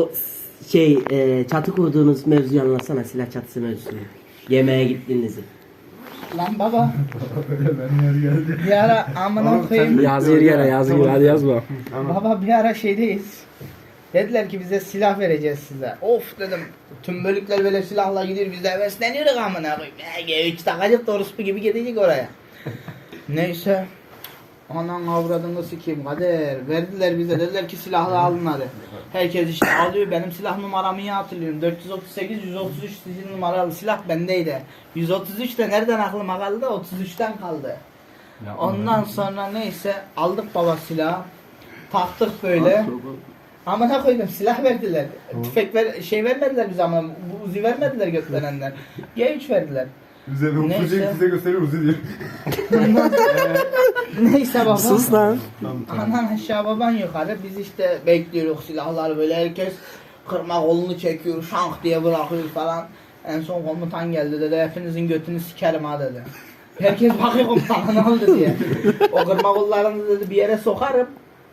O şey e, çatı kurduğunuz mevzuyu anlatsana silah çatısı mevzusunu. Yemeğe gittiğinizi. Lan baba Ben yer geldi. bir ara amına koyayım. Yaz yeri yere yaz yeri hadi yazma. Baba bir ara şeydeyiz. Dediler ki bize silah vereceğiz size. Of dedim. Tüm bölükler böyle silahla gidiyor biz de hevesleniyoruz amına koyayım. Ya, Üç takacık orospu gibi gidecek oraya. Neyse. Anan avradını sikeyim kader. Verdiler bize dediler ki silahla alın hadi. Herkes işte alıyor benim silah numaramı iyi hatırlıyorum. 438 133 sizin numaralı silah bendeydi. 133 de nereden aklıma kaldı? 33'ten kaldı. Ondan sonra neyse aldık baba silahı. Taktık böyle. Amına koydum silah verdiler. Tüfek ver, şey vermediler bize ama uzi vermediler gökdelenler. G3 verdiler. Bize bir Neyse. ufucu size gösteriyor uzi diyor. Neyse baba. Sus lan. Anan aşağı baban yukarı. Biz işte bekliyoruz silahları böyle herkes kırma kolunu çekiyor şank diye bırakıyor falan. En son komutan geldi dedi hepinizin götünü sikerim ha dedi. Herkes bakıyor komutana ne oldu diye. O kırma kollarını dedi bir yere sokarım.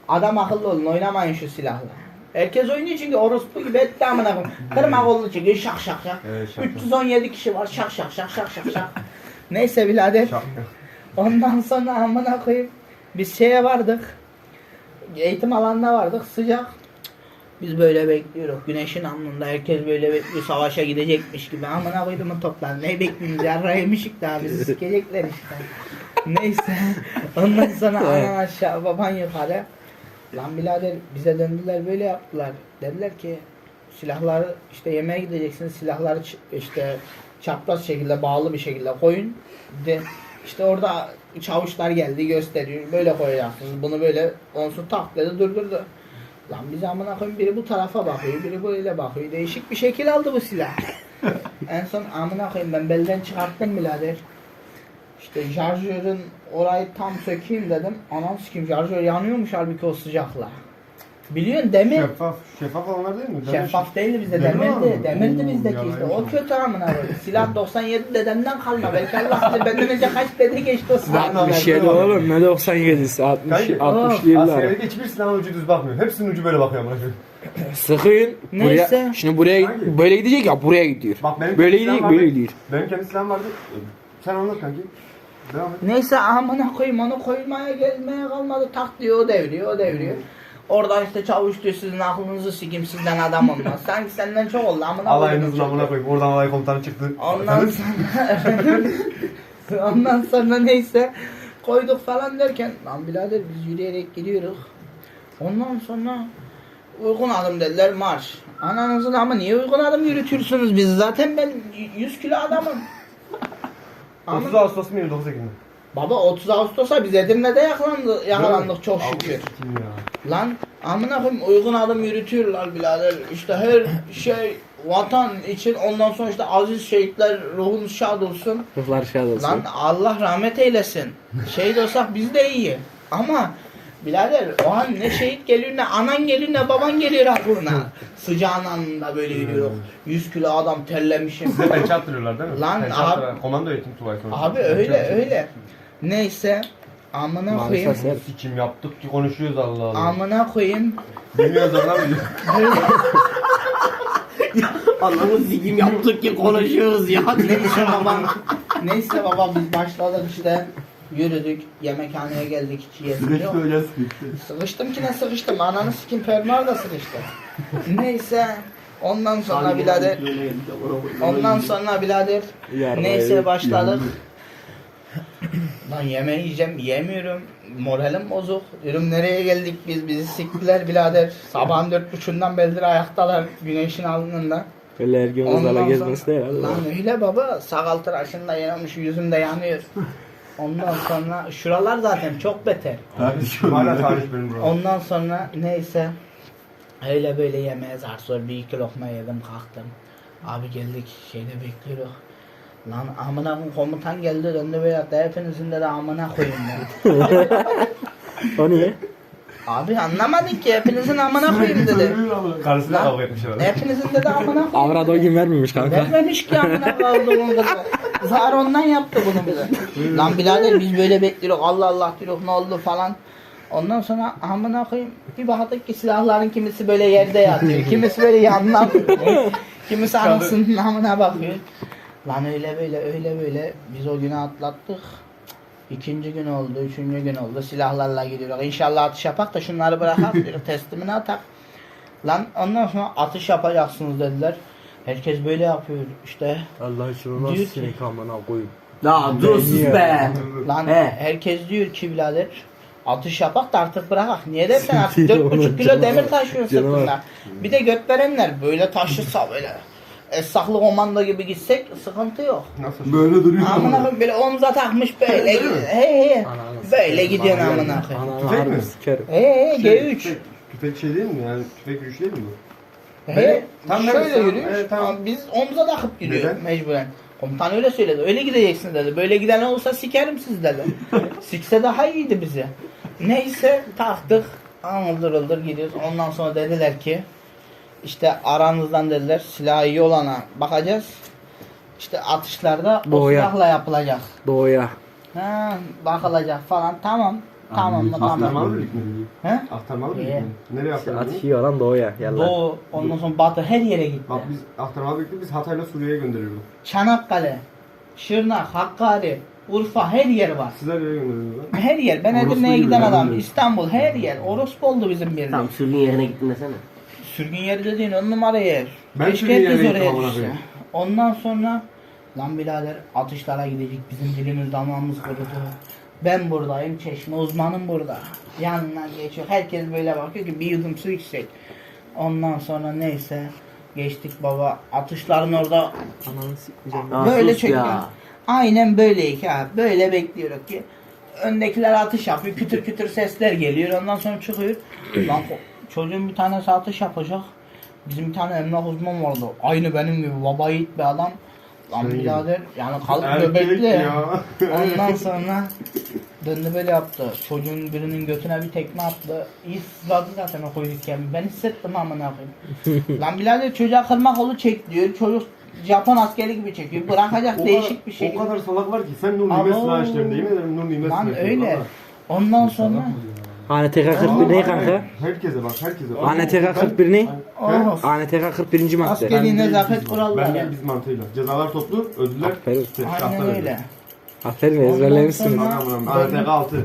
Adam akıllı olun oynamayın şu silahla. Herkes oynuyor çünkü orospu gibi etti amına koyayım. Kırma kolunu çekiyor şak şak şak. Evet, şak şak. 317 kişi var şak şak şak şak şak şak. Neyse birader. Ondan sonra amına koyayım biz şeye vardık. Eğitim alanına vardık sıcak. Biz böyle bekliyoruz. Güneşin alnında herkes böyle bekliyor. Savaşa gidecekmiş gibi. Amına koyduğumun toplar. Ne bekliyoruz? Yarra yemişik daha bizi sikecekler işte. Neyse. Ondan sonra anan aşağı baban yukarı. Lan birader bize döndüler böyle yaptılar. Dediler ki silahları işte yemeğe gideceksiniz. Silahları işte çapraz şekilde bağlı bir şekilde koyun. De, işte orada çavuşlar geldi gösteriyor. Böyle koyacaksınız. Bunu böyle onsu tak dedi durdurdu. Lan biz amına koyayım biri bu tarafa bakıyor, biri böyle bakıyor. Değişik bir şekil aldı bu silah. en son amına koyayım ben belden çıkarttım birader. İşte şarjörün orayı tam sökeyim dedim. Anam sikeyim şarjör yanıyormuş halbuki o sıcakla. Biliyorsun demir. Şeffaf, şeffaf olanlar değil mi? Şeffaf değildi bizde Demir var demirdi. mı? Demirdi Oo, bizdeki yalan işte. O kötü amına koyayım. Silah 97 dedemden kalma. Belki Allah bilir benden önce kaç dede geçti o silah. Bir şey de oğlum ne 97'si 60 Kanki, 60'lı yıllar. Askerdeki hiçbir silahın ucu düz bakmıyor. Hepsinin ucu böyle bakıyor amına koyayım. Sıkın. Neyse. Buraya, şimdi buraya Hangi? böyle gidecek ya buraya gidiyor. Bak benim Böyle kendi silahım gidiyor böyle vardı. gidiyor. Benim kendi silahım vardı. Sen anlat kanki. Devam et. Neyse amına koyayım onu koymaya gelmeye kalmadı. Tak diyor o devriyor o devriyor. Oradan işte çavuş diyor sizin aklınızı sikim sizden adam olmaz. Sanki senden çok oldu amına koyayım. Alayınızın amına koyayım. Oradan alay komutanı çıktı. Ondan sonra ondan sonra neyse koyduk falan derken lan birader biz yürüyerek gidiyoruz. Ondan sonra uygun adım dediler marş. Ananızın ama niye uygun adım yürütüyorsunuz biz zaten ben 100 kilo adamım. 30 Ama, Ağustos mu 29 Ekim mi? baba 30 Ağustos'a biz Edirne'de yakalandı, yakalandık çok şükür. Lan amına koyayım uygun adım yürütüyorlar birader. İşte her şey vatan için ondan sonra işte aziz şehitler ruhunuz şad olsun. Ruhlar şad olsun. Lan Allah rahmet eylesin. Şehit olsak biz de iyi. Ama birader o an ne şehit geliyor ne anan geliyor ne baban geliyor aklına. Sıcağın anında böyle yürüyor. 100 kilo adam terlemişim. Size pençe attırıyorlar değil mi? Lan Pençe abi-. Komando eğitim sonra. Abi öyle öyle. Neyse amına koyayım. Maalesef Sikim yaptık ki konuşuyoruz Allah Allah. Amına koyayım. Bilmiyoruz anlamıyoruz. Anamı zikim yaptık ki konuşuyoruz ya. Neyse baba. Neyse baba biz başladık işte. Yürüdük. Yemekhaneye geldik. Yok. öyle sıkıştı. Sıkıştım ki ne sıkıştım. Ananı sikim permar da sıkıştı. Neyse. Ondan sonra birader. Ondan sonra birader. Neyse başladık. Lan yemeği yiyeceğim. Yiyemiyorum. Moralim bozuk. Diyorum nereye geldik biz? Bizi siktiler birader. Sabahın dört buçuğundan beridir ayaktalar. Güneşin alnında. Böyle Ondan kızlarla sonra- gezmesi değil abi. Lan öyle baba. Sakal tıraşım da yanmış. Yüzüm de yanıyor. Ondan sonra şuralar zaten çok beter. Hala tarih benim bro. Ondan sonra neyse öyle böyle yemeğe zar zor bir iki lokma yedim kalktım. Abi geldik şeyde bekliyoruz. Lan amına koyayım, komutan geldi döndü böyle yaptı. Hepinizin de amına koyayım ben. O niye? Abi anlamadın ki hepinizin amına koyayım dedi. Karısıyla Lan- kavga etmiş herhalde. Hepinizin de amına koyayım. Avrada o gün vermemiş kanka. Vermemiş ki amına koyduğum kızı. Zar ondan yaptı bunu bize. Lan birader biz böyle bekliyoruz. Allah Allah diyoruz ne oldu falan. Ondan sonra amına koyayım bir baktık ki silahların kimisi böyle yerde yatıyor. kimisi böyle yanına bakıyor. Kimisi anasının amına bakıyor. Lan öyle böyle öyle böyle biz o günü atlattık. İkinci gün oldu, üçüncü gün oldu. Silahlarla gidiyoruz. İnşallah atış yapak da şunları bırakak diyor. Teslimini atak. Lan ondan sonra atış yapacaksınız dediler. Herkes böyle yapıyor işte. Allah için Diyor ki- sinek amına koyayım. Ya dur sus be. Lan He. herkes diyor ki birader atış yapak da artık bırakak. Niye dersen artık 4,5 kilo demir taşıyorsun Canavar. sırtında. Bir de göt verenler böyle taşırsa böyle esnaflı komando gibi gitsek sıkıntı yok. Nasıl? Böyle duruyor. Amına koyayım böyle omza takmış böyle. He he. Böyle gidiyorsun amına koyayım. Ananı Tüfek mi? harbi sikerim. He he G3. Tüfek, tüfek şey değil mi yani? Tüfek güç değil mi bu? He. Tam Şöyle yürüyor. Evet, tamam. Biz omza takıp gidiyor Neden? mecburen. Komutan öyle söyledi. Öyle gideceksin dedi. Böyle giden olursa sikerim siz dedi. Sikse daha iyiydi bizi. Neyse taktık. Anıldır ıldır gidiyoruz. Ondan sonra dediler ki işte aranızdan dediler silahı iyi olana bakacağız. İşte atışlarda o Doğuya. silahla yapılacak. Doğuya. Ha, bakılacak falan. Tamam. Tamam mı? Tamam. Aktarmalı birlik mi? He? Aktarmalı birlik İyi. mi? Nereye aktarmalı? Atış iyi olan doğuya. Yallah. Doğu, ondan sonra batı her yere gitti. Bak biz aktarmalı birlikte biz Hatay'la Suriye'ye gönderiyorduk. Çanakkale, Şırnak, Hakkari, Urfa her yer var. Sizler nereye gönderiyordunuz? Her yer. Ben Orospu Edirne'ye gibi giden ben adam. İstanbul her yer. Orospu oldu bizim birlik. Tamam sürgün yerine gittin desene. Sürgün yeri dediğin on numara yer. Ben Keşke sürgün herkes yerine oraya gittim amına düşse. koyayım. Ondan sonra lan birader atışlara gidecek. Bizim dilimiz damağımız kurudu. Ben buradayım. Çeşme uzmanım burada. Yanından geçiyor. Herkes böyle bakıyor ki bir yudum su içecek. Ondan sonra neyse geçtik baba. Atışların orada Ananı sikmeyeceğim. Aa, böyle sus çekiyor. ya. Aynen böyleyik ha. Böyle bekliyoruz ki öndekiler atış yapıyor. Kütür kütür sesler geliyor. Ondan sonra çıkıyor. Lan o- çocuğun bir tanesi atış yapacak. Bizim bir tane emlak uzman vardı. Aynı benim gibi baba yiğit bir adam. Lan Şey- birader yani kalıp Erkek göbekli. ya. Ondan sonra döndü böyle yaptı. Çocuğun birinin götüne bir tekme attı. İyi sızladı zaten o koyukken. Ben hissettim amına koyayım. Lan birader çocuğa kırma kolu çek diyor. Çocuk Japon askeri gibi çekiyor. Bırakacak O değişik kadar- bir şey. O kadar salak var ki sen Nur. Nimet Sınav işlerinde yemin ederim Nur Nimet Lan Sınav öyle. Ondan sonra ANTK 41 ne kanka? Herkese bak herkese. ANTK 41 ne? Of. ANTK 41. madde. askeri nezaket kuralları. de biz mantığıyla. Cezalar toplu, ödüller. Aferin. Aynen öyle. Aferin Ondan ezberlemişsiniz. sonra- ANTK 6.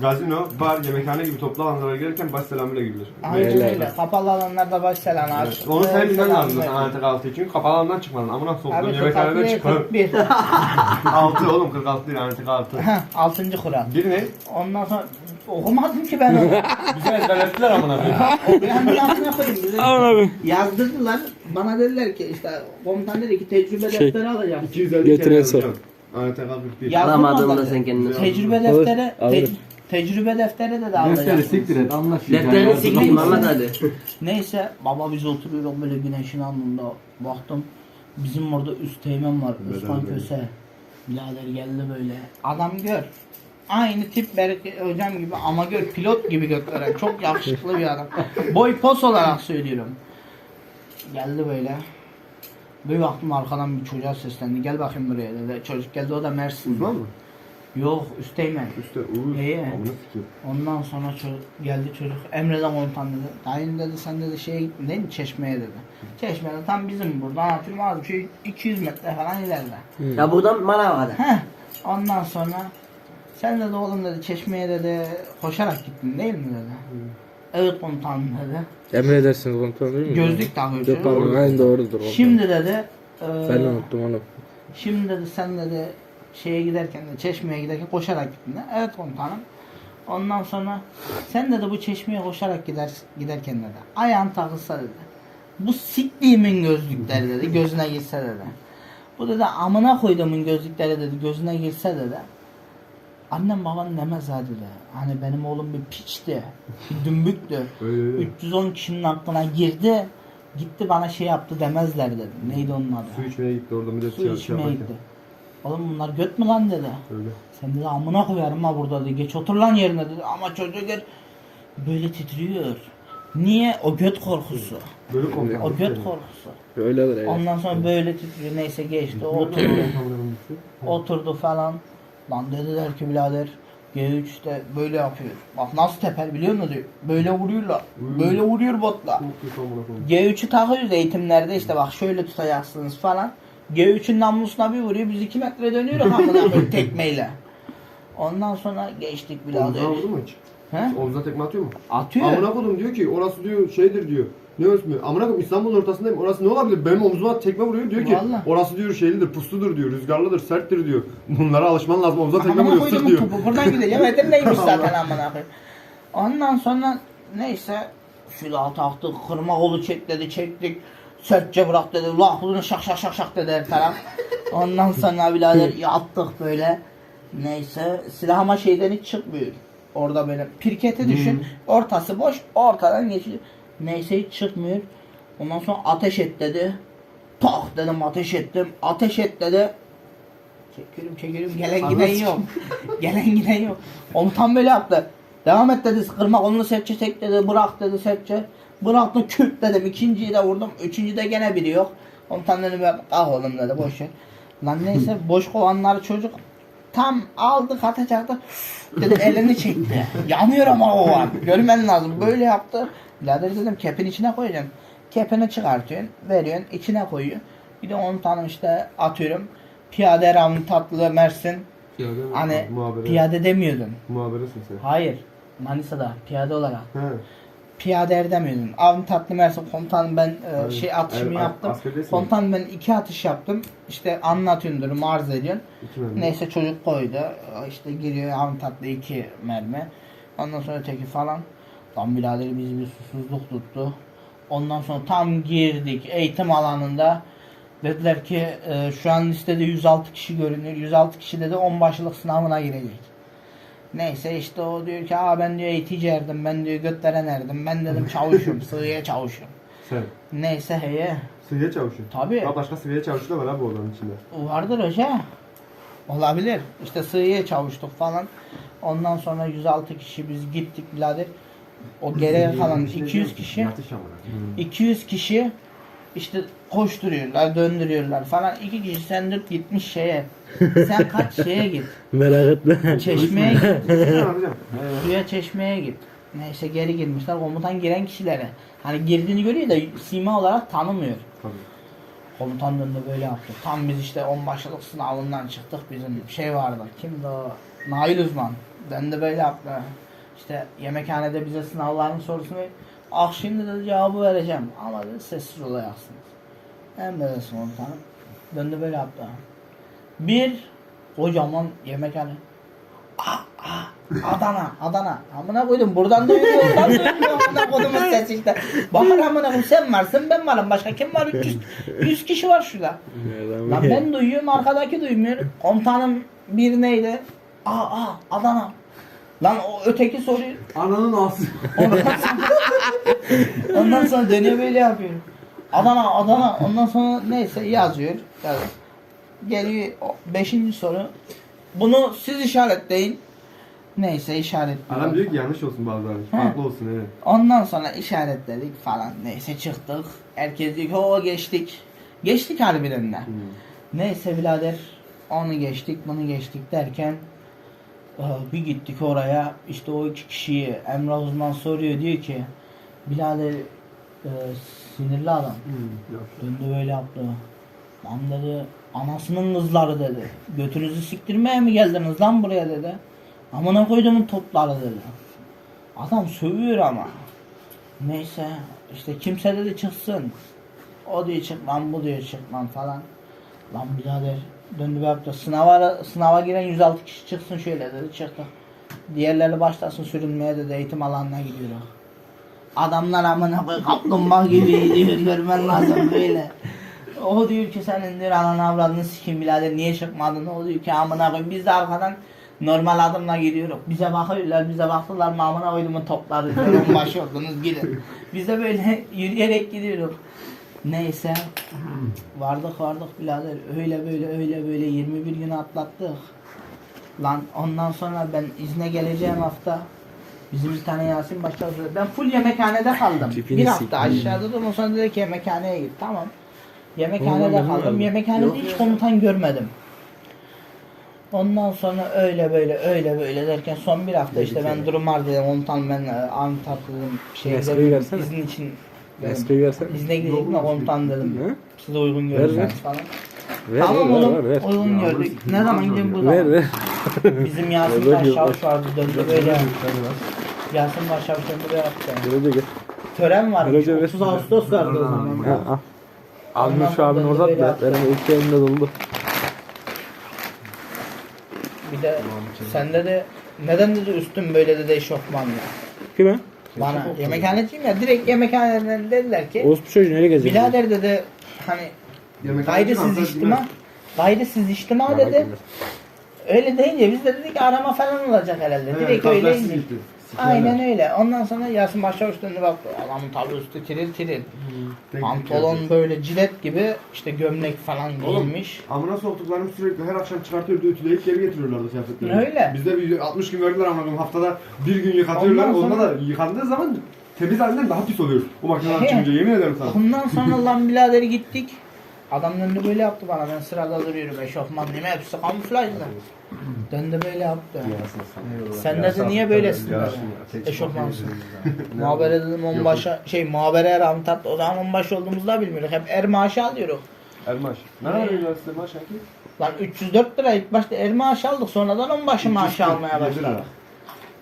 Gazino, bar, yemekhane gibi toplu alanlara gelirken baş selamıyla girilir. Aynen Beyler. öyle. Kapalı alanlarda baş selam. Evet. Onu sen bilmen lazım zaten. ANTK 6'yı çünkü kapalı alandan çıkmadın. Amına soktuğun Abi yemekhaneden 46 çıkmadın. 41. 6 oğlum 46 değil 6. Heh, Altıncı kural. Bir ne? Ondan sonra okumadım ki ben onu. Bize ezberlettiler amına koyayım. Ben bir altına koyayım. Aman abi. Yazdırdılar. Bana dediler ki işte komutan dedi ki tecrübe Şey, defteri alacağım. 250 Götüne kere sor. yazacağım. ANTK 41. Ya- Alamadığında sen kendini sor. Tecrübe Alırım. defteri, te- Alırım. Tecrübe defteri de de Defteri alacağım. siktir et anlaş. Defterini sikeyim Mehmet hadi. Neyse baba biz oturuyoruz böyle güneşin alnında baktım. Bizim orada üst teğmen var Beden Köse. Birader geldi böyle. Adam gör. Aynı tip Berke hocam gibi ama gör pilot gibi gökleren. Çok yakışıklı bir adam. Boy pos olarak söylüyorum. Geldi böyle. Bir baktım arkadan bir çocuğa seslendi. Gel bakayım buraya dedi. Çocuk geldi o da Mersin. Uzman mı? Yok üst teğmen. Üstte Uğur. İyi. Amına sikeyim. Ondan sonra çocuk, geldi çocuk Emre'den komutan dedi. Dayın dedi sen dedi şeye gittin değil mi Çeşme'ye dedi. Çeşme'de tam bizim buradan atıyorum az bir şey 200 metre falan ileride. Ya buradan Manav'a kadar. Heh. Ondan sonra sen dedi oğlum dedi Çeşme'ye dedi koşarak gittin değil mi dedi. Evet komutanım dedi. Emredersiniz komutanım değil mi? Gözlük takıyor Yok çocuk. pardon aynen doğrudur komutanım. Şimdi dedi e, Ben de unuttum onu. Şimdi dedi sen dedi şeye giderken de çeşmeye giderken koşarak gittin de. Evet komutanım. Ondan sonra sen dedi bu çeşmeye koşarak gider giderken dedi. Ayağın takılsa dedi. Bu siktiğimin gözlükleri dedi. Gözüne girse dedi. Bu dedi amına koyduğumun gözlükleri dedi. Gözüne girse dedi. Annem baban demez ha dedi. Hani benim oğlum bir piçti. Bir dümbüktü. Öyle öyle. 310 kişinin aklına girdi. Gitti bana şey yaptı demezler dedi. Neydi onun adı? Su içmeye gitti orada millet Su şey içmeye gitti. Oğlum bunlar göt mü lan dedi. Öyle. Sen dedi amına koyarım ha burada dedi. Geç otur lan yerine dedi. Ama çocuk gör- böyle titriyor. Niye? O göt korkusu. Böyle komutan. O göt korkusu. Öyledir evet. Ondan sonra böyle titriyor. Neyse geçti. Oturdu. oturdu falan. Lan dediler ki birader G3'te böyle yapıyor. Bak nasıl teper biliyor musun diyor. Böyle vuruyorlar. Böyle vuruyor botla. Çok kötü amına koyayım. G3'ü takıyoruz eğitimlerde işte bak şöyle tutacaksınız falan. G3'ün namlusuna bir vuruyor biz 2 metre dönüyoruz amına koyayım tekmeyle. Ondan sonra geçtik birader. Omzuna vurdu mu hiç? He? Omzuna tekme atıyor mu? Atıyor. Amına koydum diyor ki orası diyor şeydir diyor. Ne ismi? Amına koyayım İstanbul'un ortasındayım. Orası ne olabilir? Benim omzuma tekme vuruyor diyor ki Vallahi. orası diyor şeylidir, pusludur diyor, rüzgarlıdır, serttir diyor. Bunlara alışman lazım. Omzuna tekme Amına vuruyor, sık koydum diyor. topu buradan gideceğim. Edirne'ymiş zaten amına koyayım. Ondan sonra neyse silah taktık, kırma kolu çek dedi, çektik. Sertçe bırak dedi, lah bunu şak şak şak şak dedi her taraf. Ondan sonra birader yattık böyle. Neyse silah ama şeyden hiç çıkmıyor. Orada böyle pirketi düşün. Ortası boş, ortadan geçiyor. Neyse hiç çıkmıyor. Ondan sonra ateş et dedi. Tak dedim ateş ettim. Ateş et dedi. Çekiyorum çekiyorum gelen giden yok. gelen giden yok. Onu tam böyle yaptı. Devam et dedi kırma kolunu sertçe tek dedi bırak dedi sertçe. Bıraktım kürt dedim ikinciyi de vurdum. Üçüncüde gene biri yok. Komutan dedim ah oğlum dedi boş ver. Lan neyse boş kovanları çocuk tam aldı katacaktı. Dedi elini çekti. Yanıyor ama o an. Görmen lazım. Böyle yaptı. Birader dedim kepin içine koyacaksın. Kepini çıkartıyorsun. Veriyorsun. içine koyuyor. Bir de 10 tane işte atıyorum. Piyade Ravni Tatlı Mersin. Hani Muhabere. piyade demiyordun. Muhaberesin sen. Hayır. Manisa'da piyade olarak. He. Piyade er demiyordun. Avni Tatlı Mersin komutanım ben e, şey atışımı Evet, yaptım. askerdesin. Komutanım ben iki atış yaptım. İşte anlatıyorsun durumu arz ediyorsun. İki mermi. Neyse çocuk koydu. İşte giriyor Avni Tatlı iki mermi. Ondan sonra öteki falan. Lan birader bizi bir susuzluk tuttu. Ondan sonra tam girdik eğitim alanında. Dediler ki e, şu an listede 106 kişi görünüyor. 106 kişi dedi 10 başlık sınavına girecek. Neyse işte o diyor ki Aa ben diyor eğitici erdim. Ben diyor götleren erdim. Ben dedim çavuşum. sığıya çavuşum. Sen. Neyse heye. Sıvıya çavuşu. Tabii. Ha başka sıvıya çavuşu da var abi odanın içinde. Vardır hoca. Olabilir. İşte sığıya çavuştuk falan. Ondan sonra 106 kişi biz gittik birader. O geriye kalan 200 kişi. Yatış amına. 200 kişi işte koşturuyorlar, döndürüyorlar falan. İki kişi sen dur gitmiş şeye. Sen kaç şeye git. Merak etme. Çeşmeye git. Suya çeşmeye git. Neyse geri girmişler. Komutan giren kişilere. Hani girdiğini görüyor da sima olarak tanımıyor. Tabii. Komutan döndü böyle yaptı. Tam biz işte onbaşılık sınavından çıktık. Bizim şey vardı. Kimdi o? Nail Uzman. Döndü böyle yaptı. İşte yemekhanede bize sınavların sorusunu Ah şimdi de cevabı vereceğim. Ama dedi sessiz olacaksınız. Emredersin komutanım. Döndü böyle yaptı. Bir kocaman yemekhane. Ah, ah, Adana, Adana. Amına koydum buradan duyuyor, oradan duyuyor. Amına koydumun ses işte. Bakar amına koydum sen varsın ben varım. Başka kim var? 300, 100 kişi var şurada. Lan ben duyuyorum arkadaki duymuyor. Komutanım bir neydi? Aa aa Adana. Lan o öteki soruyor. Ananın ağzı. Ondan sonra, ondan sonra dönüyor böyle yapıyor. Adana Adana. Ondan sonra neyse yazıyor. yazıyor. Geliyor beşinci soru. Bunu siz işaretleyin. Neyse işaretliyor. Adam diyor ki yanlış olsun bazıları. Farklı olsun evet. Ondan sonra işaretledik falan. Neyse çıktık. Herkes diyor ki o geçtik. Geçtik harbiden de. Hmm. Neyse birader onu geçtik bunu geçtik derken bir gittik oraya işte o iki kişiyi Emrah Uzman soruyor diyor ki birader e, sinirli adam. Yok. döndü böyle yaptı. Lan dedi anasının kızları dedi. Götünüzü siktirmeye mi geldiniz lan buraya? dedi. Amına koyduğumun topları dedi. Adam sövüyor ama. Neyse işte kimse dedi çıksın. O diyor çık lan bu diyor çık lan falan. Lan birader döndü bir yaptı. Sınava, sınava giren 106 kişi çıksın şöyle dedi çıktı. Diğerleri başlasın sürünmeye dedi eğitim alanına gidiyor. Adamlar amına koy kaplumbağa gibi diyor görmen lazım böyle. O diyor ki senin diyor ananı avradını sikim birader niye çıkmadın? O diyor ki amına koy biz de arkadan normal adımla gidiyoruz. Bize bakıyorlar bize baktılar mı amına koyduğumun topları. Başı oldunuz gidin. Biz de böyle yürüyerek gidiyoruz. Neyse vardık vardık birader öyle böyle öyle böyle 21 gün atlattık. Lan ondan sonra ben izne geleceğim hafta bizim bir tane Yasin Başar. Ben full yemekhanede kaldım. Tipini bir hafta aşağıda da sonra dedi ki yemekhaneye git tamam. Yemekhanede kaldım. Yemekhanede hiç komutan görmedim. Ondan sonra öyle böyle öyle böyle derken son bir hafta işte ben durum var dedim komutan ben e, Antalya dedim şey Nesli'yi dedim, versene. izin için dedim. Nesli'yi versene. İzne gidecektim de komutan dedim. Hı? Size uygun görürseniz falan. Ver, tamam ver, oğlum ver, ver. uygun gördük. Ne zaman gidelim bu Ver zaman. ver. Bizim Yasin Başşavuş vardı döndü böyle. Yasin Başşavuş döndü böyle yaptı. Görece gel. Tören varmış. Ver, ver. 30 Ağustos vardı o zaman. Ha, al. Almış şu abin sonra orada böyle da benim ilk elimde doldu. Bir de sende de neden dedi üstün böyle dedi eşofmanla. Kime? Bana yemekhaneciyim ya direkt yemekhaneden dediler ki Orospu çocuğu nereye geziyor? birader dedi hani gayrisiz içtima gayrisiz içtima dedi. Öyle deyince biz de dedik arama falan olacak herhalde. Direkt öyle indik. Aynen öyle. Ondan sonra Yasin Başçavuş döndü baktı. Adamın tabi üstü tiril tiril. Pantolon böyle cilet gibi işte gömlek falan giyinmiş. Amına soktuklarım sürekli her akşam çıkartıyordu ütüleyip geri getiriyorlardı kıyafetlerini. Öyle. Bizde bir 60 gün verdiler amına haftada bir gün yıkatıyorlar. Ondan Onda sonra- da yıkandığı zaman temiz halinden daha pis oluyor. O makineden çıkınca yemin ederim sana. Ondan sonra lan biraderi gittik. Adam döndü böyle yaptı bana. Ben sırada duruyorum. Eşofman değil mi? Hepsi kamuflajlı. Döndü böyle yaptı. Sen dedi niye böylesin dedi. Eşofmansın. Muhabere dedim onbaşı şey muhabere er antat o zaman onbaşı olduğumuzu da bilmiyoruz. Hep er maaşı alıyoruz. Ermaş. Ne kadar üniversite maaş sanki? Lan 304 lira ilk başta er maaşı aldık sonradan onbaşı maaşı almaya 347 başladık.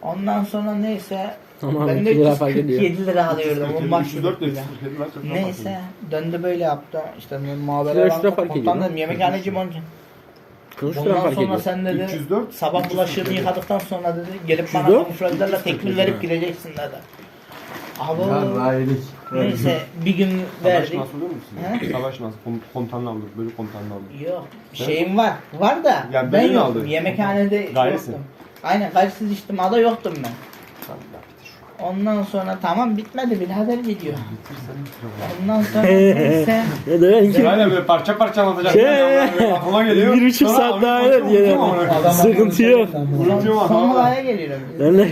Ondan sonra neyse Aman ben de 2 lira fark ediyor. 347 lira alıyordum onbaşı. 304 de 347 lira. çok Neyse döndü böyle yaptı. İşte ben muhabere Komutan lan. dedim. 40 lira Ondan sonra ediyor. sen dedi 304, sabah bulaşığını yıkadıktan sonra dedi gelip bana 304, kamuflajlarla tekmil verip gireceksin dedi. Abi neyse bir gün Savaş verdik. nasıl oluyor musun? Savaş nasıl? Komutanla alır. Böyle komutanla alır. Yok şeyim var. Var da Ya ben beni yoktum. Yemekhanede Gayrisin. yoktum. Aynen gayrisiz içtimada yoktum ben. Ondan sonra tamam bitmedi birader gidiyor. Ondan sonra neyse. Aynen böyle parça parça anlatacak. Şey, Aklıma geliyor. Bir buçuk Sonra saat daha evet yine. Sıkıntı yok. Unutuyorum Son adamı. olaya geliyorum. Ben de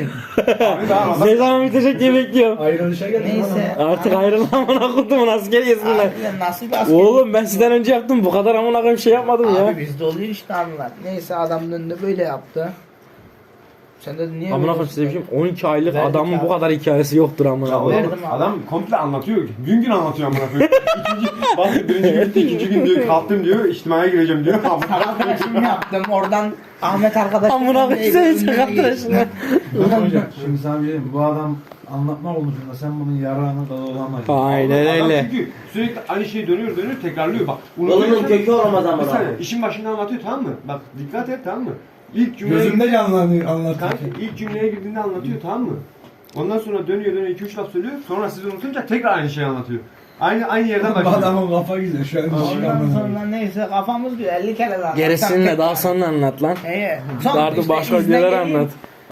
Abi daha adam- ne zaman bitecek diye bekliyorum. Ayrılışa geldik. Neyse. Artık ayrıl amına kodumun asker yesinler. Harbiden nasıl bir asker? Oğlum ben sizden önce yaptım bu kadar amına koyayım şey yapmadım ya. Abi bizde oluyor işte anılar. Neyse adam döndü böyle yaptı. Sen de niye Amına koyayım size bir şey mi? 12 aylık Verdik adamın abi. bu kadar hikayesi yoktur amına Ya koyayım. oğlum, Verdim abi. adam komple anlatıyor. Gün gün anlatıyor amına koyayım. İkinci, bak birinci gün bitti, ikinci gün diyor kalktım diyor, içtimaya gireceğim diyor. Arkadaşım yaptım oradan Ahmet arkadaşım. Amına koyayım sen sen arkadaşlar. Hocam şimdi sana bir şey diyeyim? Bu adam anlatma konusunda sen bunun yararını da olamayacaksın. Aynen Adam öyle. çünkü sürekli aynı şey dönüyor dönüyor tekrarlıyor bak. Yolunun kökü olamaz Bir ama. saniye işin başında anlatıyor tamam mı? Bak dikkat et tamam mı? İlk cümleye Gözümde canlanıyor anlatırken. Kanka ilk cümleye girdiğinde anlatıyor tamam mı? Ondan sonra dönüyor dönüyor 2-3 laf söylüyor. Sonra siz unutunca tekrar aynı şeyi anlatıyor. Aynı aynı yerden başlıyor. adamın kafa güzel şu an. Ondan sonra neyse kafamız güzel 50 kere daha. Gerisini de daha sonra anlat lan. İyi. Son Dardı işte başka izne geleyim. anlat.